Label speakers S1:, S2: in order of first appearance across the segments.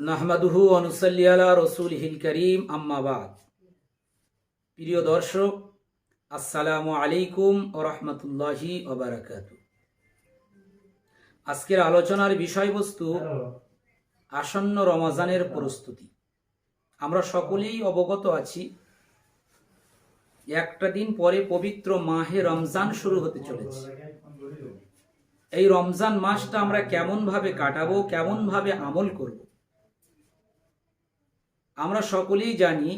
S1: নাহমাদুহু অনুসল্লি আলা রসুল হিল করিম আম্মাবাদ প্রিয় দর্শক আসসালামু আলাইকুম ও রহমতুল্লাহি ওবরাকাত আজকের আলোচনার বিষয়বস্তু আসন্ন রমাজানের প্রস্তুতি। আমরা সকলেই অবগত আছি একটা দিন পরে পবিত্র মাহে রমজান শুরু হতে চলেছে। এই রমজান মাসটা আমরা কেমন ভাবে কাটাবো কেমন ভাবে আমল করব? আমরা সকলেই জানি,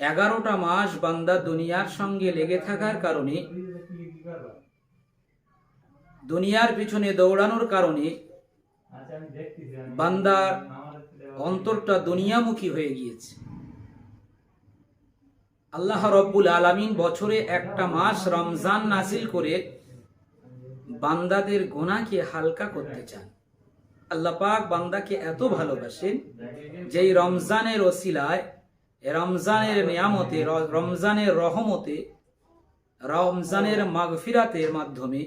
S1: এগারোটা মাস বান্দা দুনিয়ার সঙ্গে লেগে থাকার কারণে, দুনিয়ার পিছনে দৌড়ানোর কারণে বান্দার অন্তরটা দুনিয়ামুখী হয়ে গিয়েছে। আল্লাহ রব্বুল আলামিন বছরে একটা মাস রমজান নাসিল করে বান্দাদের গোনাকে হালকা করতে চান। আল্লাহ পাক বান্দাকে এত ভালোবাসেন যে রমজানের ওসিলায় রমজানের নিয়ামতে রমজানের রহমতে, রমজানের মাগফিরাতের মাধ্যমে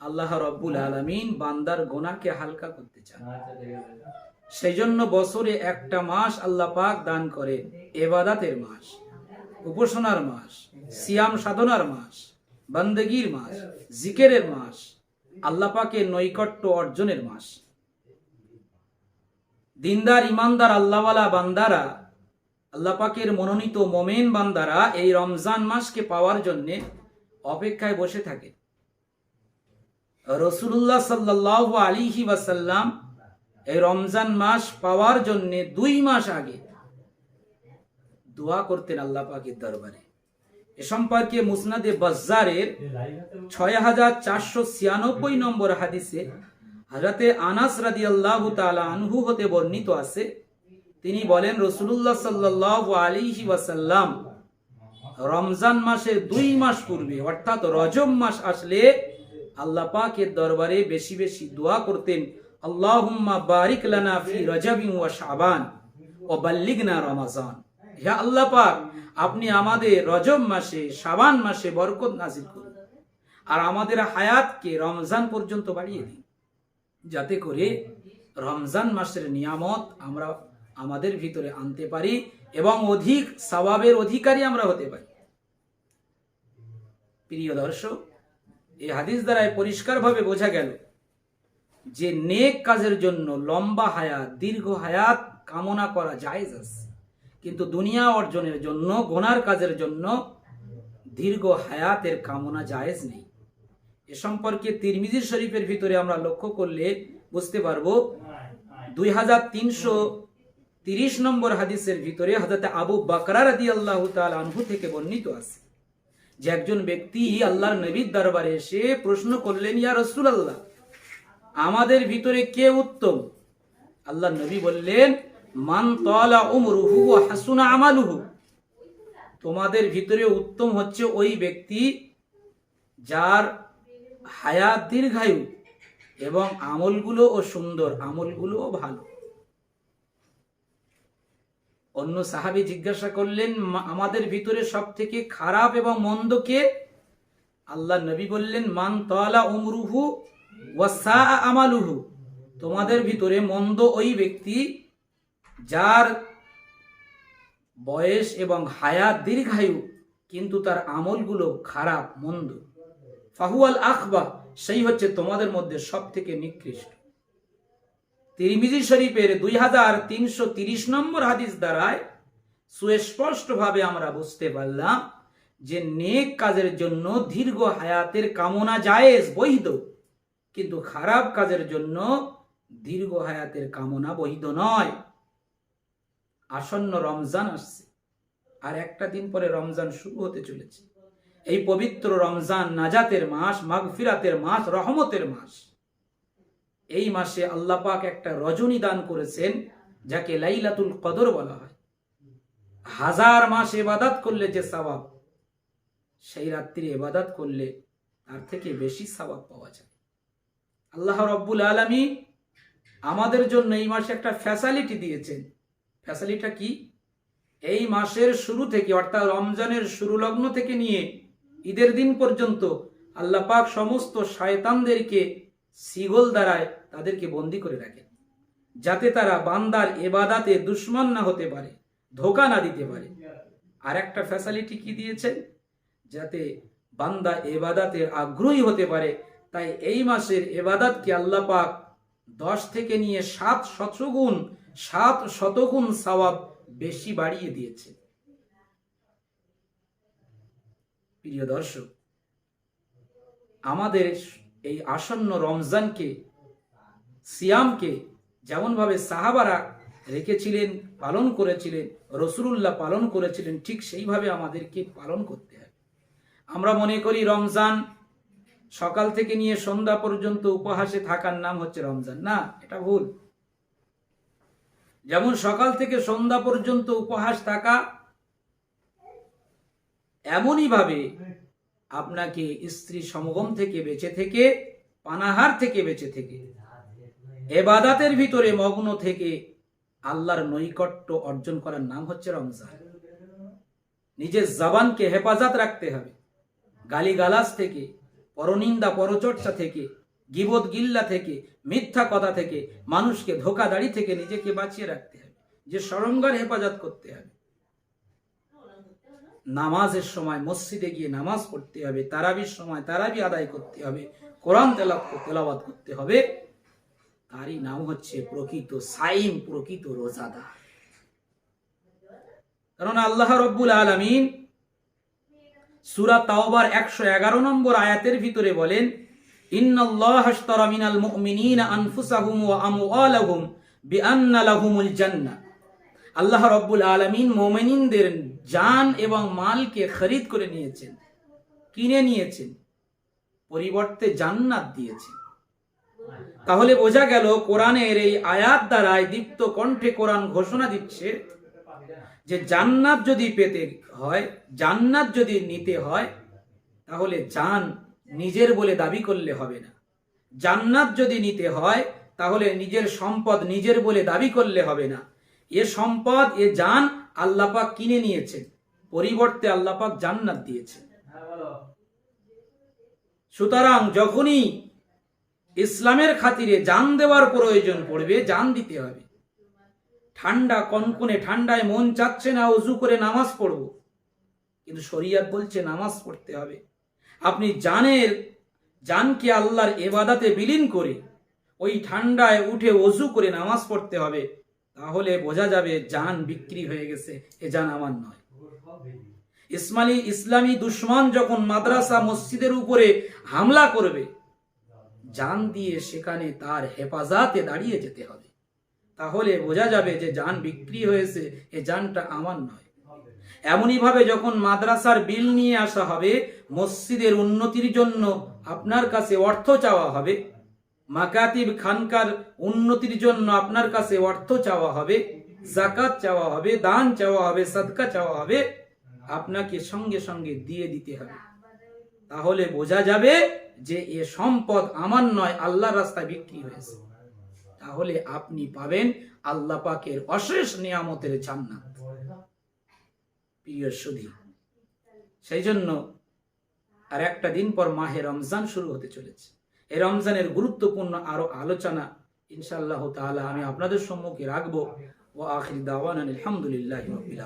S1: আল্লাহ রব্বুল আলামিন বান্দার গোনাকে হালকা করতে চান। সেই জন্য বছরে একটা মাস আল্লাহ পাক দান করেন এবাদাতের মাস, উপাসনার মাস, সিয়াম সাধনার মাস, বান্দেগীর মাস, জিকেরের মাস, আল্লাহ পাকের নৈকট্য অর্জনের মাস। দিনদার, ইমানদার, আল্লাহওয়ালা বান্দারা, আল্লাহ পাকের মনোনীত মোমেন বান্দারা এই রমজান মাসকে পাওয়ার জন্য অপেক্ষায় বসে থাকে। রসুল্লাহ সাল্লাহ আলিহি ওয়াসাল্লাম এই রমজান মাস পাওয়ার জন্য দুই মাস আগে দোয়া করতেন আল্লাহ পাকের দরবারে। এ সম্পর্কে মুসনাদে বাজারের ছয় হাজার চারশো ছিয়ানব্বই নম্বর হাদিসে হাজরাতে আনাস রাদি আল্লাহ আনহু হতে বর্ণিত আছে, তিনি বলেন রসুল্লাহ সাল্লাহ আলিহি ওয়াসাল্লাম রমজান মাসের দুই মাস পূর্বে, অর্থাৎ রজব মাস আসলে আল্লাহ পাকের দরবারে বেশি বেশি দোয়া করতেন, আল্লাহুম্মা বারিক লানা ফি রজবিন ওয়া শাবান ও বাল্লিগনা রমাজান। হে আল্লাহ পাক, আপনি আমাদের রজব মাসে, শাবান মাসে বরকত নাজিল করুন। আর আমাদের হায়াতকে রমজান পর্যন্ত বাড়িয়ে দিন। যাতে করে রমজান মাসের নিয়ামত আমরা আমাদের ভিতরে আনতে পারি এবং অধিক সওয়াবের অধিকারী আমরা হতে পারি। প্রিয় দর্শক, এই হাদিস দ্বারাই পরিষ্কারভাবে বোঝা গেল যে নেক কাজের জন্য লম্বা হায়াত, দীর্ঘ হায়াত কামনা করা জায়েজ আছে। কিন্তু দুনিয়া অর্জনের জন্য, গোনার কাজের জন্য দীর্ঘ হায়াতের কামনা জায়েজ নেই। এ সম্পর্কে তিরমিজি শরীফের ভিতরে আমরা লক্ষ্য করলে বুঝতে পারব। দুই হাজার তিনশো তিরিশ নম্বর হাদিসের ভিতরে হাজরত আবু বাকরা রাদি আল্লাহ আনহু থেকে বর্ণিত আছে যে একজন ব্যক্তি আল্লাহর নবীর দরবারে এসে প্রশ্ন করলেন, ইয়া রসুল আল্লাহ আমাদের ভিতরে কে উত্তম? আল্লাহ নবী বললেন, মান তলা উমরুহু হাসুনা আমালুহু। তোমাদের ভিতরে উত্তম হচ্ছে ওই ব্যক্তি যার হায়াত দীর্ঘায়ু এবং আমলগুলো ও সুন্দর, আমলগুলোও ভালো। অন্য সাহাবি জিজ্ঞাসা করলেন, "মা- আমাদের ভিতরে সব থেকে খারাপ এবং মন্দ কে? আল্লাহ নবী বললেন, মান তলা উমরুহু আমালুহু। তোমাদের ভিতরে মন্দ ওই ব্যক্তি যার বয়স এবং হায়াত দীর্ঘায়ু, কিন্তু তার আমলগুলো খারাপ, মন্দ। ফাহুয়াল আখবা, সেই হচ্ছে তোমাদের মধ্যে সব থেকে নিকৃষ্ট। তিরমিজি শরীফের দুই হাজার তিনশো তিরিশ নম্বর হাদিস দ্বারায় সুস্পষ্ট ভাবে আমরা বুঝতে পারলাম যে নেক কাজের জন্য দীর্ঘ হায়াতের কামনা জায়েজ, বৈধ। কিন্তু খারাপ কাজের জন্য দীর্ঘ হায়াতের কামনা বৈধ নয়। আসন্ন রমজান আসছে। আর একটা দিন পরে রমজান শুরু হতে চলেছে। এই পবিত্র রমজান নাজাতের মাস, মাগফিরাতের মাস, রহমতের মাস। এই মাসে আল্লাহ পাক একটা রজনী দান করেছেন, যাকে লাইলাতুল কদর বলা হয়। হাজার মাস এবাদাত করলে যে সওয়াব সেই রাত্রি এবাদাত করলে তার থেকে বেশি সওয়াব পাওয়া যায়। আল্লাহ রব্বুল আলমী আমাদের জন্য এই মাসে একটা ফ্যাসালিটি দিয়েছেন। ফ্যাসালিটা কি? এই মাসের শুরু থেকে, অর্থাৎ রমজানের শুরু লগ্ন থেকে নিয়ে ঈদের দিন পর্যন্ত আল্লাহ পাক সমস্ত শয়তানদেরকে সিগল দ্বারায় তাদেরকে বন্দি করে রাখেন যাতে তারা বান্দার এবাদাতে দুশ্মন না হতে পারে, ধোকা না দিতে পারে। আর একটা ফ্যাসিলিটি কি দিয়েছেন যাতে বান্দা এবাদাতে আগ্রহী হতে পারে, তাই এই মাসের এবাদাতকে আল্লাহ পাক দশ থেকে নিয়ে সাত শতগুণ সাত শতগুণ সওয়াব বেশি বাড়িয়ে দিয়েছে। প্রিয় দর্শক, আমাদের এই আসন্ন রমজানকে, সিয়ামকে যেমনভাবে সাহাবারা রেখেছিলেন, পালন করেছিলেন, রসুলুল্লাহ পালন করেছিলেন, ঠিক সেইভাবে আমাদেরকে পালন করতে হবে। আমরা মনে করি রমজান সকাল থেকে নিয়ে সন্ধ্যা পর্যন্ত উপহাসে থাকার নাম হচ্ছে রমজান। না, এটা ভুল। যেমন সকাল থেকে সন্ধ্যা পর্যন্ত উপহাস থাকা এমনই ভাবে আপনাকে স্ত্রী সমগম থেকে বেঁচে থেকে, পানাহার থেকে বেঁচে থেকে, এবাদাতের ভিতরে মগ্ন থেকে আল্লাহর নৈকট্য অর্জন করার নাম হচ্ছে রমজান। নিজের জবানকে হেফাজত রাখতে হবে। গালিগালাজ থেকে, পরনিন্দা, পরচর্চা থেকে, গিবত গিল্লা থেকে, মিথ্যা কথা থেকে, মানুষকে ধোকাদাড়ি থেকে নিজেকে বাঁচিয়ে রাখতে হবে। যে সরঙ্গার হেফাজত করতে হবে। নামাজের সময় মসজিদে গিয়ে নামাজ পড়তে হবে, তারাবির সময় তারাবি আদায় করতে হবে, কোরআন তেলাবাদ করতে হবে। তারই নাম হচ্ছে প্রকৃত সাইম, প্রকৃত রোজাদার। কারণ আল্লাহ রব্বুল আলমিন সুরা তাওবার একশো এগারো নম্বর আয়াতের ভিতরে বলেন আল্লাহ রব্বুল আলমিন মোমেনিনদের জান এবং মালকে খরিদ করে নিয়েছেন, কিনে নিয়েছেন, পরিবর্তে জান্নাত দিয়েছেন। তাহলে বোঝা গেল কোরআনের এই আয়াত দ্বারায় দীপ্ত কণ্ঠে কোরআন ঘোষণা দিচ্ছে যে জান্নাত যদি পেতে হয়, জান্নাত যদি নিতে হয়, তাহলে জান নিজের বলে দাবি করলে হবে না। জান্নাত যদি নিতে হয়, তাহলে নিজের সম্পদ নিজের বলে দাবি করলে হবে না। এ সম্পদ, এ জান আল্লাপাক কিনে নিয়েছেন পরিবর্তে আল্লাপাক জান্নাত দিয়েছে। সুতরাং যখনই ইসলামের খাতিরে জান দেওয়ার প্রয়োজন পড়বে জান দিতে হবে। ঠান্ডা কনকনে ঠান্ডায় মন চাচ্ছে না উজু করে নামাজ পড়ব। কিন্তু শরিয়াত বলছে নামাজ পড়তে হবে। আপনি জানের জানকে আল্লাহর এবাদাতে বিলীন করে ওই ঠান্ডায় উঠে অজু করে নামাজ পড়তে হবে। তাহলে বোঝা যাবে জান বিক্রি হয়ে গেছে, এ জান আমার নয়। ইসমালি, ইসলামী দুশ্মন যখন মাদ্রাসা মসজিদের উপরে হামলা করবে, জান দিয়ে সেখানে তার হেফাজতে দাঁড়িয়ে যেতে হবে। তাহলে বোঝা যাবে যে যান বিক্রি হয়েছে, এ যানটা আমার নয়। এমনই ভাবে যখন মাদ্রাসার বিল নিয়ে আসা হবে, মসজিদের উন্নতির জন্য আপনার কাছে অর্থ চাওয়া হবে মাকাতিব খানকার উন্নতির জন্য আপনার কাছে অর্থ চাওয়া হবে জাকাত চাওয়া হবে, দান চাওয়া হবে, সদকা চাওয়া হবে, আপনাকে সঙ্গে সঙ্গে দিয়ে দিতে হবে। তাহলে বোঝা যাবে যে এ সম্পদ আমার নয়, আল্লাহ রাস্তায় বিক্রি হয়েছে। তাহলে আপনি পাবেন আল্লাহ পাকের অশেষ নিয়ামতের জান্নাত। প্রিয় সুধী, সেই জন্য আর একটা দিন পর মাহে রমজান শুরু হতে চলেছে। এই রমজানের গুরুত্বপূর্ণ আরও আলোচনা, ইনশাআল্লাহ তাআলা আমি আপনাদের সম্মুখে রাখব। ও আখির দাওয়ান আলহামদুলিল্লাহি রাব্বিল